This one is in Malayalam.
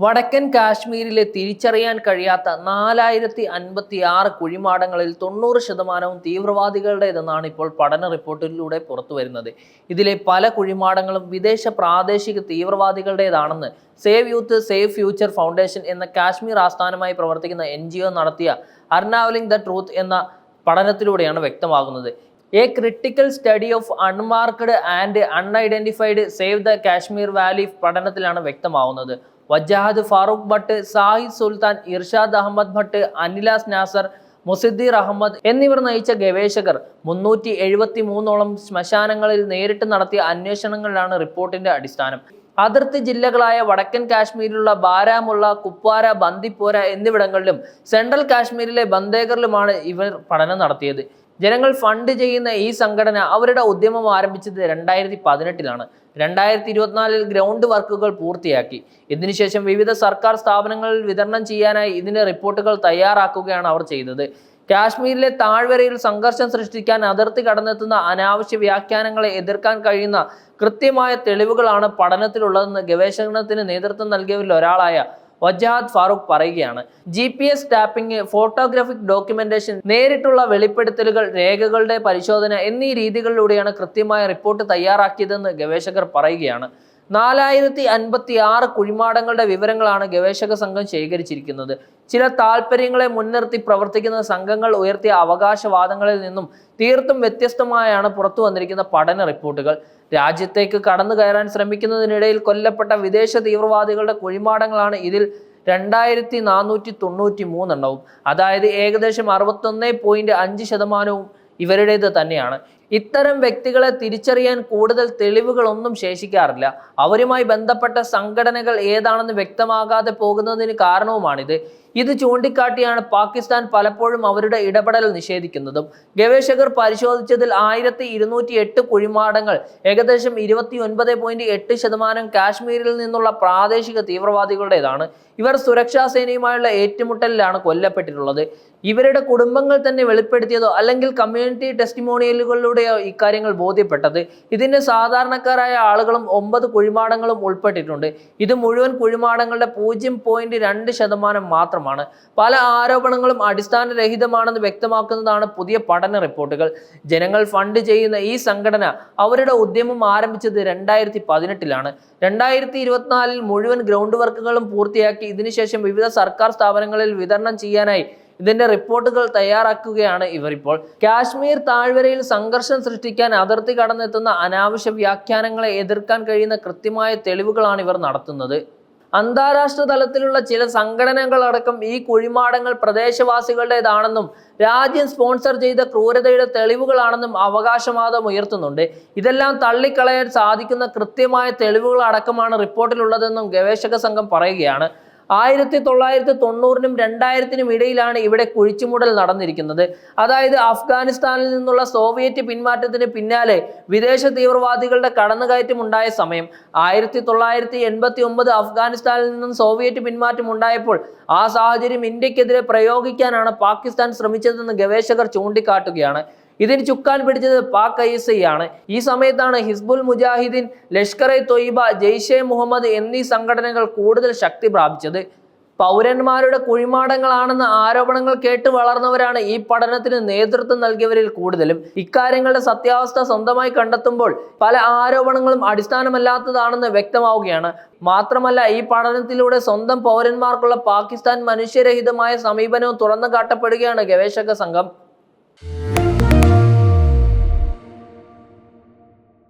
വടക്കൻ കാശ്മീരിലെ തിരിച്ചറിയാൻ കഴിയാത്ത നാലായിരത്തി അൻപത്തി ആറ് കുഴിമാടങ്ങളിൽ തൊണ്ണൂറ് ശതമാനവും തീവ്രവാദികളുടേതെന്നാണ് ഇപ്പോൾ പഠന റിപ്പോർട്ടിലൂടെ പുറത്തു വരുന്നത്. ഇതിലെ പല കുഴിമാടങ്ങളും വിദേശ പ്രാദേശിക തീവ്രവാദികളുടേതാണെന്ന് save youth save future foundation എന്ന കാശ്മീർ ആസ്ഥാനമായി പ്രവർത്തിക്കുന്ന എൻ നടത്തിയ അർനാവലിംഗ് ദ ട്രൂത്ത് എന്ന പഠനത്തിലൂടെയാണ് വ്യക്തമാകുന്നത്. A critical study of unmarked and unidentified save the Kashmir valley പഠനത്തിലാണ് വ്യക്തമാവുന്നത്. വജാഹദ് ഫാറൂഖ് ഭട്ട് സാഹിദ് സുൽത്താൻ ഇർഷാദ് അഹമ്മദ് ഭട്ട് അനിലാസ് നാസർ മുസിദ്ദീർ അഹമ്മദ് എന്നിവർ നയിച്ച ഗവേഷകർ മുന്നൂറ്റി എഴുപത്തി മൂന്നോളം ശ്മശാനങ്ങളിൽ നേരിട്ട് നടത്തിയ അന്വേഷണങ്ങളിലാണ് റിപ്പോർട്ടിന്റെ അടിസ്ഥാനം. അതിർത്തി ജില്ലകളായ വടക്കൻ കാശ്മീരിലുള്ള ബാരാമുള്ള കുപ്വാര ബന്ദിപ്പോര എന്നിവിടങ്ങളിലും സെൻട്രൽ കാശ്മീരിലെ ബന്ദേഗറിലുമാണ് ഇവർ പഠനം നടത്തിയത്. ജനങ്ങൾ ഫണ്ട് ചെയ്യുന്ന ഈ സംഘടന അവരുടെ ഉദ്യമം ആരംഭിച്ചത് രണ്ടായിരത്തി പതിനെട്ടിലാണ് രണ്ടായിരത്തി ഇരുപത്തിനാലിൽ ഗ്രൗണ്ട് വർക്കുകൾ പൂർത്തിയാക്കി. ഇതിനുശേഷം വിവിധ സർക്കാർ സ്ഥാപനങ്ങളിൽ വിതരണം ചെയ്യാനായി ഇതിന്റെ റിപ്പോർട്ടുകൾ തയ്യാറാക്കുകയാണ് അവർ ചെയ്തത്. കാശ്മീരിലെ താഴ്വരയിൽ സംഘർഷം സൃഷ്ടിക്കാൻ അതിർത്തി കടന്നെത്തുന്ന അനാവശ്യ വ്യാഖ്യാനങ്ങളെ എതിർക്കാൻ കഴിയുന്ന കൃത്യമായ തെളിവുകളാണ് പഠനത്തിലുള്ളതെന്ന് ഗവേഷണത്തിന് നേതൃത്വം നൽകിയവരിൽ ഒരാളായ വജാദ് ഫാറൂഖ് പറയുകയാണ് G P S tapping photographic documentation നേരിട്ടുള്ള വെളിപ്പെടുത്തലുകൾ രേഖകളുടെ പരിശോധന എന്നീ രീതികളിലൂടെയാണ് കൃത്യമായ റിപ്പോർട്ട് തയ്യാറാക്കിയതെന്ന് ഗവേഷകർ പറയുകയാണ്. നാലായിരത്തി അൻപത്തി ആറ് കുഴിമാടങ്ങളുടെ വിവരങ്ങളാണ് ഗവേഷക സംഘം ശേഖരിച്ചിരിക്കുന്നത്. ചില താല്പര്യങ്ങളെ മുൻനിർത്തി പ്രവർത്തിക്കുന്ന സംഘങ്ങൾ ഉയർത്തിയ അവകാശവാദങ്ങളിൽ നിന്നും തീർത്തും വ്യത്യസ്തമായാണ് പുറത്തു വന്നിരിക്കുന്ന പഠന റിപ്പോർട്ടുകൾ. രാജ്യത്തേക്ക് കടന്നു കയറാൻ ശ്രമിക്കുന്നതിനിടയിൽ കൊല്ലപ്പെട്ട വിദേശ തീവ്രവാദികളുടെ കുഴിമാടങ്ങളാണ് ഇതിൽ രണ്ടായിരത്തി നാനൂറ്റി തൊണ്ണൂറ്റി മൂന്നെണ്ണവും അതായത് ഏകദേശം അറുപത്തൊന്ന് പോയിന്റ് അഞ്ച് ശതമാനവും ഇവരുടേത് തന്നെയാണ്. ഇത്തരം വ്യക്തികളെ തിരിച്ചറിയാൻ കൂടുതൽ തെളിവുകളൊന്നും ശേഷിക്കാറില്ല. അവരുമായി ബന്ധപ്പെട്ട സംഘടനകൾ ഏതാണെന്ന് വ്യക്തമാകാതെ പോകുന്നതിന് കാരണവുമാണിത്. ഇത് ചൂണ്ടിക്കാട്ടിയാണ് പാകിസ്ഥാൻ പലപ്പോഴും അവരുടെ ഇടപെടൽ നിഷേധിക്കുന്നതും. ഗവേഷകർ പരിശോധിച്ചതിൽ ആയിരത്തി ഇരുന്നൂറ്റി എട്ട് കുഴിമാടങ്ങൾ ഏകദേശം ഇരുപത്തി ഒൻപത് പോയിന്റ് എട്ട് ശതമാനം കാശ്മീരിൽ നിന്നുള്ള പ്രാദേശിക തീവ്രവാദികളുടേതാണ്. ഇവർ സുരക്ഷാ സേനയുമായുള്ള ഏറ്റുമുട്ടലിലാണ് കൊല്ലപ്പെട്ടിട്ടുള്ളത്. ഇവരുടെ കുടുംബങ്ങൾ തന്നെ വെളിപ്പെടുത്തിയതോ അല്ലെങ്കിൽ കമ്മ്യൂണിറ്റി ടെസ്റ്റിമോണിയലുകളിലൂടെയോ ഇക്കാര്യങ്ങൾ ബോധ്യപ്പെട്ടത്? ഇതിന് സാധാരണക്കാരായ ആളുകളും ഒമ്പത് കുഴിമാടങ്ങളും ഉൾപ്പെട്ടിട്ടുണ്ട്. ഇത് മുഴുവൻ കുഴിമാടങ്ങളുടെ പൂജ്യം പോയിന്റ് രണ്ട് ശതമാനം മാത്രമാണ്. പല ആരോപണങ്ങളും അടിസ്ഥാനരഹിതമാണെന്ന് വ്യക്തമാക്കുന്നതാണ് പുതിയ പഠന റിപ്പോർട്ടുകൾ. ജനങ്ങൾ ഫണ്ട് ചെയ്യുന്ന ഈ സംഘടന അവരുടെ ഉദ്യമം ആരംഭിച്ചത് രണ്ടായിരത്തി പതിനെട്ടിലാണ് രണ്ടായിരത്തി ഇരുപത്തിനാലിൽ മുഴുവൻ ഗ്രൗണ്ട് വർക്കുകളും പൂർത്തിയാക്കി. ഇതിനുശേഷം വിവിധ സർക്കാർ സ്ഥാപനങ്ങളിൽ വിതരണം ചെയ്യാനായി ഇതിന്റെ റിപ്പോർട്ടുകൾ തയ്യാറാക്കുകയാണ് ഇവരിപ്പോൾ. കാശ്മീർ താഴ്വരയിൽ സംഘർഷം സൃഷ്ടിക്കാൻ അതിർത്തി കടന്നെത്തുന്ന അനാവശ്യ വ്യാഖ്യാനങ്ങളെ എതിർക്കാൻ കഴിയുന്ന കൃത്യമായ തെളിവുകളാണ് ഇവർ നടത്തുന്നത്. അന്താരാഷ്ട്ര തലത്തിലുള്ള ചില സംഘടനകളടക്കം ഈ കുഴിമാടങ്ങൾ പ്രദേശവാസികളുടേതാണെന്നും രാജ്യം സ്പോൺസർ ചെയ്ത ക്രൂരതയുടെ തെളിവുകളാണെന്നും അവകാശവാദം ഉയർത്തുന്നുണ്ട്. ഇതെല്ലാം തള്ളിക്കളയാൻ സാധിക്കുന്ന കൃത്യമായ തെളിവുകളടക്കമാണ് റിപ്പോർട്ടിലുള്ളതെന്നും ഗവേഷക സംഘം പറയുകയാണ്. ആയിരത്തി തൊള്ളായിരത്തി തൊണ്ണൂറിനും രണ്ടായിരത്തിനും ഇടയിലാണ് ഇവിടെ കുഴിച്ചുമൂടൽ നടന്നിരിക്കുന്നത്. അതായത് അഫ്ഗാനിസ്ഥാനിൽ നിന്നുള്ള സോവിയറ്റ് പിന്മാറ്റത്തിന് പിന്നാലെ വിദേശ തീവ്രവാദികളുടെ കടന്നുകയറ്റം ഉണ്ടായ സമയം. ആയിരത്തി തൊള്ളായിരത്തി എൺപത്തി ഒമ്പത് അഫ്ഗാനിസ്ഥാനിൽ നിന്നും സോവിയറ്റ് പിന്മാറ്റം ഉണ്ടായപ്പോൾ ആ സാഹചര്യം ഇന്ത്യക്കെതിരെ പ്രയോഗിക്കാനാണ് പാകിസ്ഥാൻ ശ്രമിച്ചതെന്ന് ഗവേഷകർ ചൂണ്ടിക്കാട്ടുകയാണ്. ഇതിന് ചുക്കാൻ പിടിച്ചത് പാക് ഐ എസ് ഐ ആണ്. ഈ സമയത്താണ് ഹിസ്ബുൽ മുജാഹിദീൻ ലഷ്കർ എ തൊയ്ബ ജെയ്ഷെ മുഹമ്മദ് എന്നീ സംഘടനകൾ കൂടുതൽ ശക്തി പ്രാപിച്ചത്. പൗരന്മാരുടെ കുഴിമാടങ്ങളാണെന്ന ആരോപണങ്ങൾ കേട്ട് വളർന്നവരാണ് ഈ പഠനത്തിന് നേതൃത്വം നൽകിയവരിൽ കൂടുതലും. ഇക്കാര്യങ്ങളുടെ സത്യാവസ്ഥ സ്വന്തമായി കണ്ടെത്തുമ്പോൾ പല ആരോപണങ്ങളും അടിസ്ഥാനമല്ലാത്തതാണെന്ന് വ്യക്തമാവുകയാണ്. മാത്രമല്ല ഈ പഠനത്തിലൂടെ സ്വന്തം പൗരന്മാർക്കുള്ള പാകിസ്ഥാൻ മനുഷ്യരഹിതമായ സമീപനവും തുറന്നു കാട്ടപ്പെടുകയാണ് ഗവേഷക സംഘം.